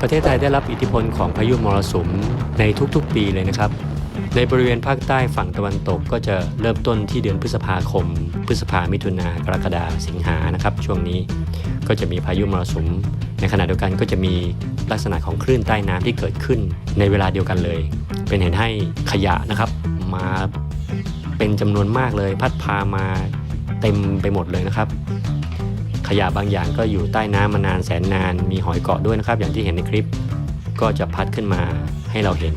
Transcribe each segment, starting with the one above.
ประเทศไทยได้รับอิทธิพลของพายุมรสุมในทุกๆปีเลยนะครับ ในบริเวณภาคใต้ฝั่งตะวันตกก็จะเริ่มต้นที่เดือนพฤษภาคม พฤษภามิถุนากรกฎาสิงหานะครับ ช่วงนี้ก็จะมีพายุมรสุม ในขณะเดียวกันก็จะมีลักษณะของคลื่นใต้น้ำที่เกิดขึ้นในเวลาเดียวกันเลย เป็นเหตุให้ขยะนะครับมาเป็นจำนวนมากเลย พัดพามาเต็มไปหมดเลยนะครับ ขยะบางอย่างก็อยู่ใต้น้ำมานานแสนนาน มีหอยเกาะด้วยนะครับ อย่างที่เห็นในคลิป ก็จะพัดขึ้นมาให้เราเห็น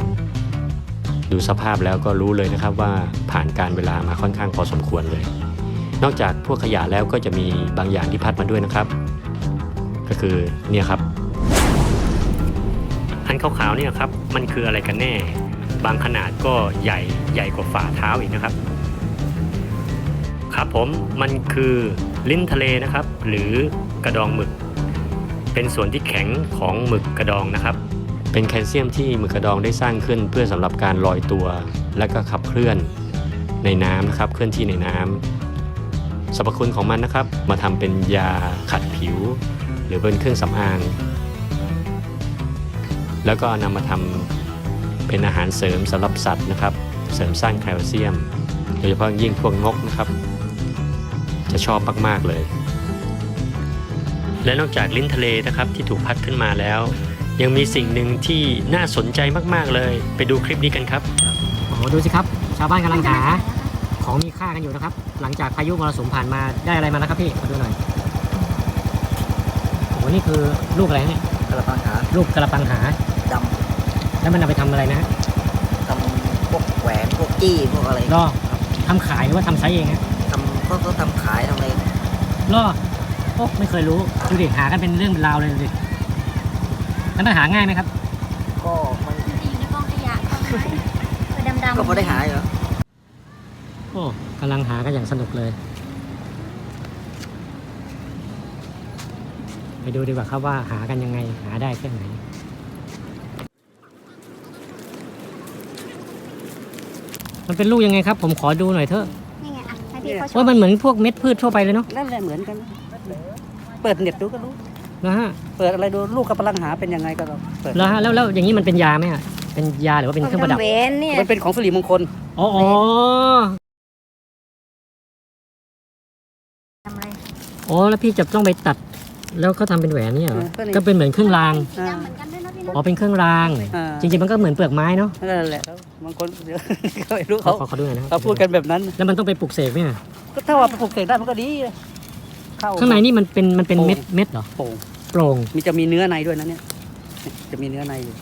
ดูสภาพแล้วก็รู้เลยนะครับว่าผ่านการเวลามาค่อนข้างพอสมควรเลย นอกจากพวกขยะแล้วก็จะมีบางอย่างที่พัดมาด้วยนะครับ ก็คือเนี่ยครับ อันขาวๆเนี่ยครับมันคืออะไรกันแน่ บางขนาดก็ใหญ่ใหญ่กว่าฝ่าเท้าอีกนะครับ ครับผมมันคือ ลิ้นทะเลนะครับ หรือกระดองหมึก เป็นส่วนที่แข็งของหมึกกระดองนะครับ เป็นแคลเซียมที่หมึกกระดองได้สร้างขึ้นเพื่อสำหรับการลอยตัว และก็ขับเคลื่อนในน้ำนะครับ เคลื่อนที่ในน้ำสรรพคุณของมันนะครับ มาทำเป็นยาขัดผิว หรือเป็นเครื่องสำอาง แล้วก็นำมาทำเป็นอาหารเสริมสำหรับสัตว์นะครับ เสริมสร้างแคลเซียม โดยเฉพาะยิ่งพวกนกนะครับ จะชอบมากๆเลย และนอกจากลิ้นทะเลนะครับที่ถูกพัดขึ้นมาแล้ว ยังมีสิ่งหนึ่งที่น่าสนใจมากๆเลย ไปดูคลิปนี้กันครับโอ้โหดูสิครับ ชาวบ้านกำลังหาของมีค่ากันอยู่นะครับ หลังจากพายุมรสุมผ่านมาได้อะไรมาแล้วครับพี่มาดูหน่อยโอ้โหนี่คือลูกอะไรเนี่ยกระปังหาลูกกระปังหาดแล้วมันเอาไปทำอะไรนะฮะำทำพวกแหวนพวกจี้พวกอะไรล่อทำขายหรือว่าทำใช้เองฮะทำ เขาเขาทำขายทำอะไรล่อโอ้ไม่เคยรู้ดูดิหากันเป็นเรื่องเป็นราวเลยดูดิแล้วมันหาง่ายไหมครับ ก็มันอยู่ในกองขยะกองไม้ตัวดำๆก็พอได้หาอยู่แล้วโอ้กำลังหากันอย่างสนุกเลย ไปดูดีกว่าครับว่าหากันยังไงหาได้แค่ไหนมันเป็นลูกยังไงครับ ผมขอดูหน่อยเถอะนี่ไงอะให้ พี่เขาชว่ามันเหมือนพวกเม็ดพืชทั่วไปเลยเนาะนั่นแหละเหมือนกัน เปิดเน็ตดูก็รู้ นะฮะเปิดอะไรดูลูกกำลังหาเป็นยังไงก็ลองเปิดแล้วฮะแล้วแล้วอย่างนี้มันเป็นยาไหมอะเป็นยาหรือว่าเป็นเครื่องประดับทำเวนเนี่ยมันเป็นของสิริมงคล อ๋ออ๋อทำอะไร อ๋อแล้วพี่จะต้องไปตัด แล้วเขาทำเป็นแหวนเนี่ยเหรอเออก็นี่ ก็เป็นเหมือนเครื่องรางสีดำเหมือนกันด้วยนะพี่ อ๋อนะเป็นเครื่องราง อ่า จริงๆมันก็เหมือนเปลือกไม้เนาะนั่นแหละแล้วบางคนเดี๋ยวเขาไม่รู้ขอเขาขอขอดูหน่อยนะเขาพูดกันแบบนั้น แล้วมันต้องไปปลูกเสกไหมอะก็ถ้าว่าปลูกเสกได้มันก็ดีเข้า ข้างในนี่มันเป็นมันเป็นโป่ง เม็ดเม็ดเหรอโป่งโปร่งมีจะมีเนื้อในด้วยนะเนี่ยเนี่ยจะมีเนื้อในอยู่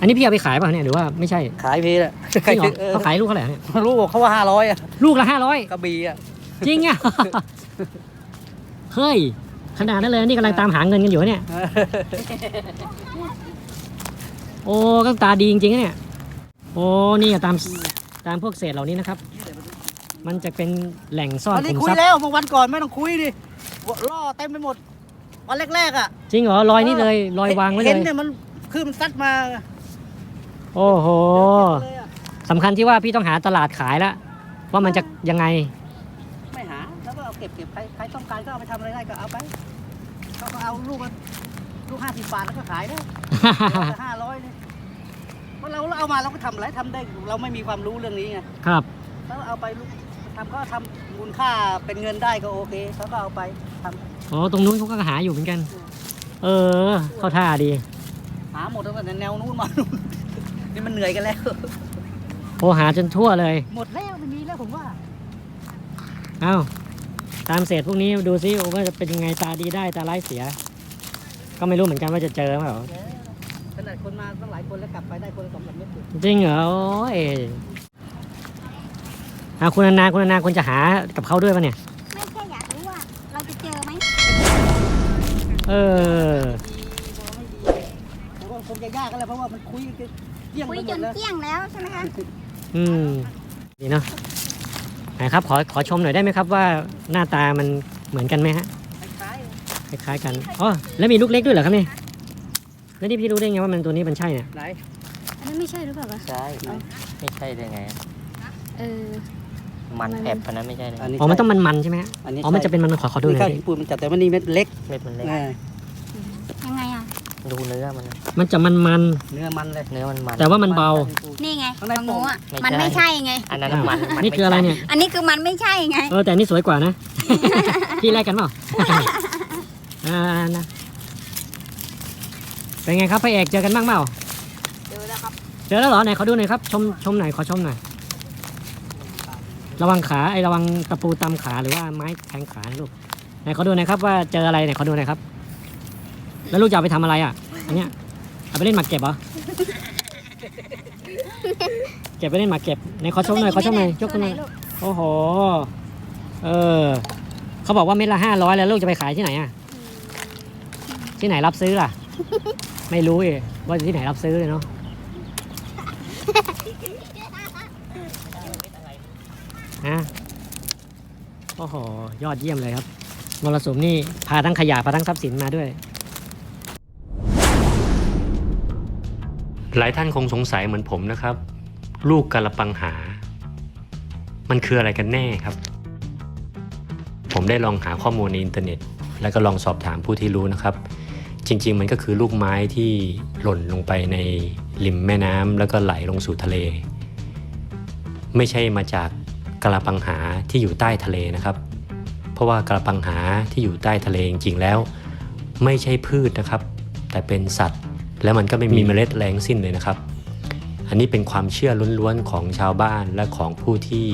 อันนี้พี่เอาไปขายป่ะเนี่ยหรือว่าไม่ใช่ขายเพลแหละจริงเหรอเออเขาขายลูกเท่าไหร่เนี่ยรู้บอกเขาว่าห้าร้อยอะลูกละห้าร้อยกระบี่อะจริงอะ เฮ้ย ขนาดนั้นเลยนี่กำลังตามหาเงินกันอยู่เนี่ย โอ้ก็ตาดีจริงๆนะเนี่ย โอ้นี่อะตามตามพวกเศษเหล่านี้นะครับ มันจะเป็นแหล่งซ่อนอันนี้ขุมคุทยรัพย์แล้วเมื่อวันก่อนไม่ต้องคุยดิล่อเต็มไปหมด วันแรกๆอะจริงเหรอรอยนี่เลยรอยวางไว้เลเห็นย เนี่ยมันคือมันซัดมาโอ้โหเลยอะสำคัญที่ว่าพี่ต้องหาตลาดขายแล้วว่ามันจะยังไงไม่หาแล้วก็ เอาเก็บเก็บใครใครต้องการก็เอาไปทำอะไรได้ก็เอาไปเขาก็เอาลูกละลูกห้าสิบบาทแล้วก็ขายได้ห้าร้อยเนี่ยเพราะเราเราเอามาเราก็ทำอะไรทำได้เราไม่มีความรู้เรื่องนี้ไงครับแล้วเอาไปลูกทำก็ทำมูลค่าเป็นเงินได้ก็โอเคเขาก็เอาไปทำอ๋อตรงนู้นเขาก็หาอยู่เหมือนกัน เออ เข้าท่าดี หาหมดตั้งแต่แนวนู้นมานู้นนี่มันเหนื่อยกันแล้วโอ้หาจนทั่วเลย หมดแล้วไม่มีแล้วผมว่า เอ้า ตามเศษพวกนี้ดูซิว่าจะเป็นยังไงตาดีได้ตาร้ายเสีย ก็ไม่รู้เหมือนกันว่าจะเจอไหมเหรอขนาดคนมาตั้งหลายคนแล้วกลับไปได้คนละสองสามเม็ดอยู่จริงเหรอโอ้ยอาคุณนานาคุณนานาควรจะหากับเขาด้วยปะเนี่ย ไม่แค่อยากรู้ว่าเราจะเจอไหมเออผมว่าคงจะยากกันแหละเพราะว่ามันคุยกันเยี่ยงคุไปยหจมดนแล้วเกลี้ยงแล้วใช่ไหมคะอืมดีเนาะ ไหนครับขอขอชมหน่อยได้ไหมครับว่าหน้าตามันเหมือนกันไหมฮะคล้ายคล้ายๆกันอ๋อแล้วมีลูกเล็กด้วยเหรอครับเนี่ยแล้วนี่พี่รู้ได้ไงว่ามันตัวนี้มันใช่เนี่ยๆไหนอันนั้นไม่ใช่หรือเปล่าวะใช่ไม่ใช่ได้ไง เออ มันแอบอันนั้นไม่ใช่เลยอันนี้อ๋อมันต้องมันๆใช่ไหมฮะอันนี้อ๋อมันจะเป็นมันขอขอดูหนี่น่อข้าวยดิหินปูนมันจัดแต่มันนี่เม็ดเล็กเม็ดมันเล็กเออยังไงอะ ดูเนื้อมันนะมันจะมันมัน เนื้อมันเลยเนื้อมันมันๆแต่ว่ามันเบา นี่ไงข้างในของหนูอะไม่มันใช่ ไม่ใช่ไง อันนั้นมันมันี่คืออะไรเนี่ย อันนี้คือมันไม่ใช่ไง เออแต่อันนี่สวยกว่านะพี่แลกกันเปล่า อ่านะเป็นไงครับพระเอกเจอกันบ้างเปล่าเจอแล้วครับเจอแล้วเหรอไหนขอดูหน่อยครับชมชมหน่อยขอชมหน่อยระวังขาไอ้ระวังตะปูตำขาหรือว่าไม้แทงขานะลูกไหนขอดูหน่อยครับว่าเจออะไรไหนขอดูหน่อยครับ แล้วลูกจะเอาไปทำอะไรอะ อันเนี้ย เอาไปเล่นหมากเก็บเหรอ เก็บไปเล่นหมากเก็บไหนขอชมหน่อยขอชมหน่อยยกขึ้นหน่อยโอ้โห เออ เขาบอกว่าเม็ดละห้าร้อยแล้วลูกจะไปขายที่ไหนอะ ที่ไหนรับซื้อล่ะ ไม่รู้เองว่าที่ไหนรับซื้อเลยเนาะ ฮะ โอ้โห ยอดเยี่ยมเลยครับ มรสุมนี่พาทั้งขยะพาทั้งทรัพย์สินมาด้วย หลายท่านคงสงสัยเหมือนผมนะครับ ลูกกระปังหา มันคืออะไรกันแน่ครับ ผมได้ลองหาข้อมูลในอินเทอร์เน็ต แล้วก็ลองสอบถามผู้ที่รู้นะครับ จริง ๆ มันก็คือลูกไม้ที่หล่นลงไปในริมแม่น้ำแล้วก็ไหลลงสู่ทะเล ไม่ใช่มาจากกระปังหาที่อยู่ใต้ทะเลนะครับ เพราะว่ากระปังหาที่อยู่ใต้ทะเลจริงๆแล้ว ไม่ใช่พืชนะครับ แต่เป็นสัตว์ แล้วมันก็ไม่มีเมล็ดแรงสิ้นเลยนะครับ อันนี้เป็นความเชื่อล้วนๆของชาวบ้านและของผู้ที่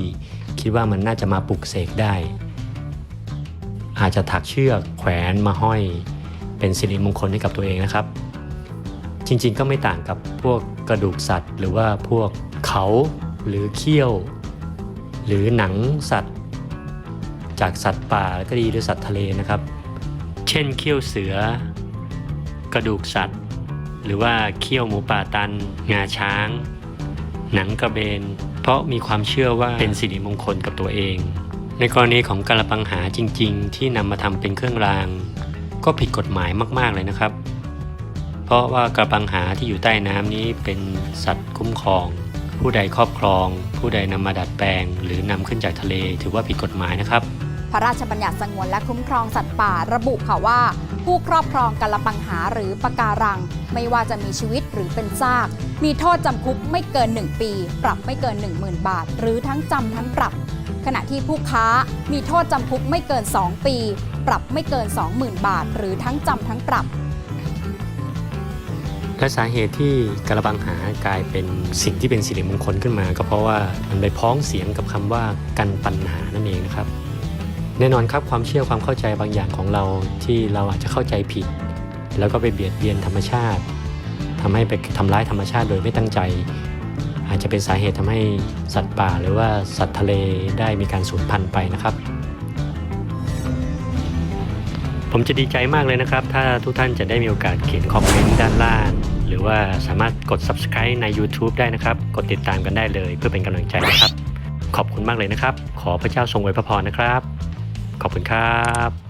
คิดว่ามันน่าจะมาปลุกเสกได้ อาจจะถักเชือกแขวนมาห้อย เป็นสิริมงคลให้กับตัวเองนะครับ จริงๆก็ไม่ต่างกับพวกกระดูกสัตว์ หรือว่าพวกเขาหรือเขี้ยว หรือหนังสัตว์ จากสัตว์ป่าก็ดีหรือสัตว์ทะเลนะครับ เช่นเขี้ยวเสือกระดูกสัตว์ หรือว่าเขี้ยวหมูป่าตัน งาช้าง หนังกระเบน เพราะมีความเชื่อว่าเป็นสิริมงคลกับตัวเอง ในกรณีของกระปังหาจริง ๆ ที่นำมาทำเป็นเครื่องราง ก็ผิดกฎหมายมากๆเลยนะครับ เพราะว่ากระปังหาที่อยู่ใต้น้ำนี้เป็นสัตว์คุ้มครอง ผู้ใดครอบครอง ผู้ใดนำมาดัดแปลง หรือนำขึ้นจากทะเลถือว่าผิดกฎหมายนะครับพระราชบัญญัติสงวนและคุ้มครองสัตว์ป่าระบุค่ะว่า ผู้ครอบครองกละปังหาหรือปะการัง ไม่ว่าจะมีชีวิตหรือเป็นซาก มีโทษจำคุกไม่เกิน 1 ปี ปรับไม่เกิน 10,000 บาท หรือทั้งจำทั้งปรับ ขณะที่ผู้ค้ามีโทษจำคุกไม่เกิน 2 ปี ปรับไม่เกิน 20,000 บาท หรือทั้งจำทั้งปรับและสาเหตุที่กระบังหากลายเป็นสิ่งที่เป็นสิริมงคลขึ้นมา ก็เพราะว่ามันไปพ้องเสียงกับคำว่ากันปัญหานั่นเองนะครับ แน่นอนครับความเชื่อความเข้าใจบางอย่างของเราที่เราอาจจะเข้าใจผิด แล้วก็ไปเบียดเบียนธรรมชาติทำให้ไปทำร้ายธรรมชาติโดยไม่ตั้งใจ อาจจะเป็นสาเหตุทำให้สัตว์ป่า หรือว่าสัตว์ทะเลได้มีการสูญพันธุ์ไปนะครับ ผมจะดีใจมากเลยนะครับ ถ้าทุกท่านจะได้มีโอกาสเขียนคอมเมนต์ด้านล่าง หรือว่าสามารถกด subscribe ใน YouTube ได้นะครับ กดติดตามกันได้เลย เพื่อเป็นกำลังใจนะครับ ขอบคุณมากเลยนะครับ ขอพระเจ้าทรงไวพระพรนะครับ ขอบคุณครับ